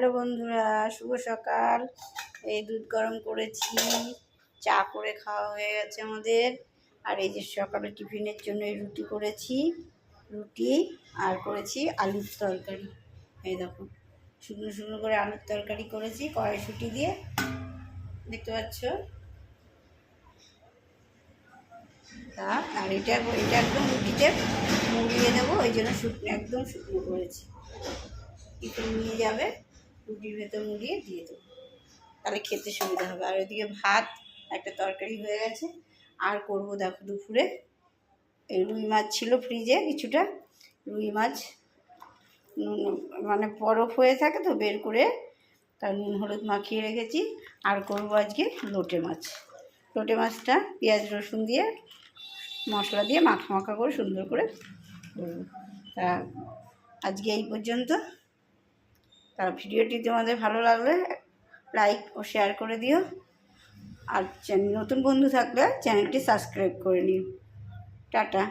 Hello বন্ধুরা, শুভ সকাল। এই দুধ গরম করেছি, চা করে খাওয়া হয়ে গেছে আমাদের। আর এই যে সকালে টিফিনের জন্য রুটি করেছি, রুটি আর করেছি আলুর তরকারি। এই দেখো, শুকনো শুকনো করে আলুর তরকারি করেছি, কড়াইশুটি দিয়ে। দেখতে পাচ্ছ? তা আর এটা এটা একদম রুটিতে মুড়িয়ে দেবো ওই জন্য শুকনো একদম শুকনো করেছি। টিফিন নিয়ে যাবে। রুটির ভেতর মুড়িয়ে দিয়ে দেবো। তাহলে খেতে সুবিধা হবে। আর ওইদিকে ভাত, একটা তরকারি হয়ে গেছে। আর করব দেখো দুপুরে এই রুই মাছ ছিল ফ্রিজে কিছুটা। রুই মাছ নুন মানে বরফ হয়ে থাকে তো বের করে তার নুন হলুদ মাখিয়ে রেখেছি। আর করব আজকে লোটে মাছ। লোটে মাছটা পেঁয়াজ, রসুন দিয়ে মশলা দিয়ে মাখা মাখা করে সুন্দর করে তা আজকে এই পর্যন্ত। তা ভিডিওটি তোমাদের ভালো লাগলে লাইক ও শেয়ার করে দিও। আর নতুন বন্ধু থাকলে চ্যানেলটি সাবস্ক্রাইব করে নিও। টাটা।